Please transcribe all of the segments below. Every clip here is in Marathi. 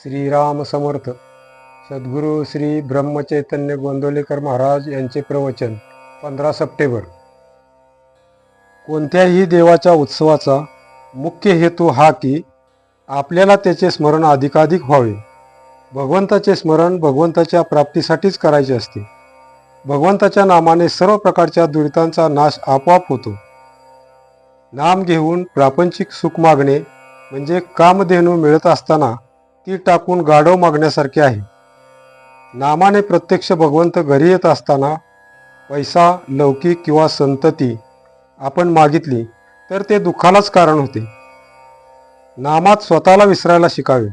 श्रीराम समर्थ सद्गुरू श्री ब्रह्मचैतन्य गोंदवलेकर महाराज यांचे प्रवचन पंधरा सप्टेंबर. कोणत्याही देवाच्या उत्सवाचा मुख्य हेतू हा की आपल्याला त्याचे स्मरण अधिकाधिक व्हावे. भगवंताचे स्मरण भगवंताच्या प्राप्तीसाठीच करायचे असते. भगवंताच्या नामाने सर्व प्रकारच्या दुरितांचा नाश आपोआप होतो. नाम घेऊन प्रापंचिक सुख मागणे म्हणजे कामधेनू मिळत असताना ती टाकून गाढव मागण्यासारखे आहे. नामाने प्रत्यक्ष भगवंत घरी येत असताना पैसा लौकिक किंवा संतती आपण मागितली तर ते दुःखालाच कारण होते. नामात स्वतःला विसरायला शिकावे.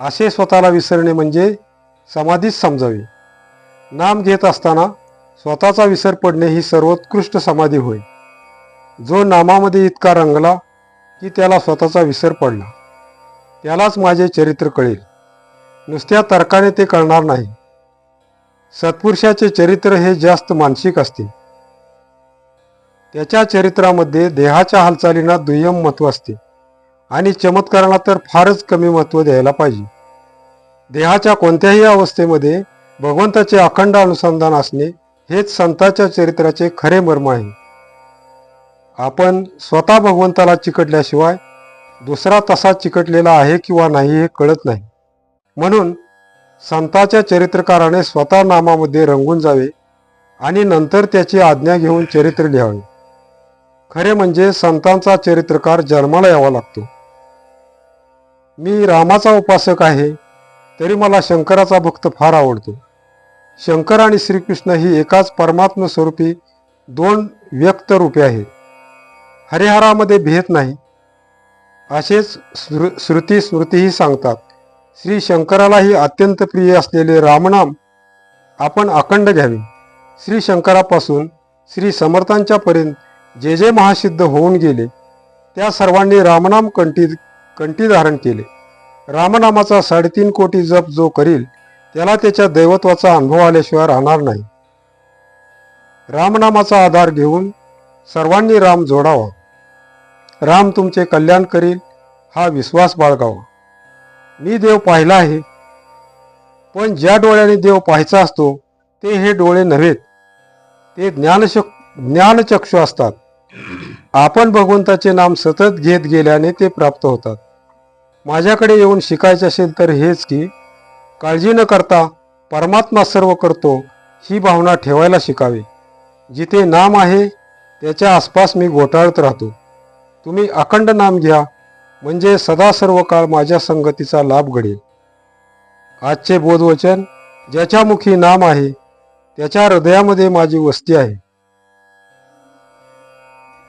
असे स्वतःला विसरणे म्हणजे समाधीच समजावी. नाम घेत असताना स्वतःचा विसर पडणे ही सर्वोत्कृष्ट समाधी होय. जो नामामध्ये इतका रंगला की त्याला स्वतःचा विसर पडला. त्यालाच माझे चरित्र कळेल. नुसत्या तर्काने ते कळणार नाही. सत्पुरुषाचे चरित्र हे जास्त मानसिक असते. त्याच्या चरित्रामध्ये देहाच्या हालचालींना दुय्यम महत्त्व असते आणि चमत्काराला तर फारच कमी महत्त्व द्यायला पाहिजे. देहाच्या कोणत्याही अवस्थेमध्ये भगवंताचे अखंड अनुसंधान असणे हेच संताच्या चरित्राचे खरे मर्म आहे. आपण स्वतः भगवंताला चिकटल्याशिवाय दुसरा तसा चिकटलेला आहे किंवा नाही हे कळत नाही. म्हणून संताच्या चरित्रकाराने स्वतः नामामध्ये रंगून जावे आणि नंतर त्याची आज्ञा घेऊन चरित्र लिहावे. खरे म्हणजे संतांचा चरित्रकार जन्माला यावा लागतो. मी रामाचा उपासक आहे तरी मला शंकराचा भक्त फार आवडतो. शंकर आणि श्रीकृष्ण ही एकाच परमात्म स्वरूपी दोन व्यक्त रूपे आहेत. हरिहरामध्ये भेद नाही असेच श्रु श्रुती स्मृतीही सांगतात. श्री शंकरालाही अत्यंत प्रिय असलेले रामनाम आपण अखंड घ्यावे. श्री शंकरापासून श्री समर्थांच्या पर्यंत जे जे महासिद्ध होऊन गेले त्या सर्वांनी रामनाम कंठी कंठी धारण केले. रामनामाचा साडेतीन कोटी जप जो करील त्याला त्याच्या दैवत्वाचा अनुभव आल्याशिवाय राहणार नाही. रामनामाचा आधार घेऊन सर्वांनी राम जोडावा. राम तुमचे कल्याण करील हा विश्वास बाळगावा. मी देव पाहिला आहे पण ज्या डोळ्याने देव पाहायचा असतो ते हे डोळे नव्हेत ते ज्ञानशक ज्ञानचक्षु असतात. आपण भगवंताचे नाम सतत घेत गेल्याने ते प्राप्त होतात. माझ्याकडे येऊन शिकायचे असेल तर हेच की काळजी न करता परमात्मा सर्व करतो ही भावना ठेवायला शिकावी. जिथे नाम आहे त्याच्या आसपास मी घोटाळत राहतो. तुम्ही अखंड नाम घ्या म्हणजे सदा सर्व काळ माझ्या संगतीचा लाभ घडेल. आजचे बोधवचन ज्याच्या मुखी नाम आहे त्याच्या हृदयामध्ये माझी वस्ती आहे.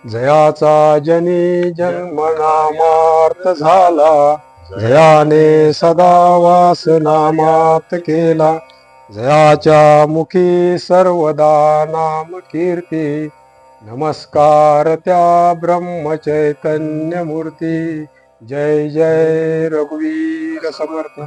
जयाचा जनी जन्म नामार्थ झाला जयाने सदा वास नामात केला जयाच्या मुखी सर्वदा नाम कीर्ती नमस्कार त्या ब्रह्मचैतन्य मूर्ती जय जय रघुवीर समर्थ.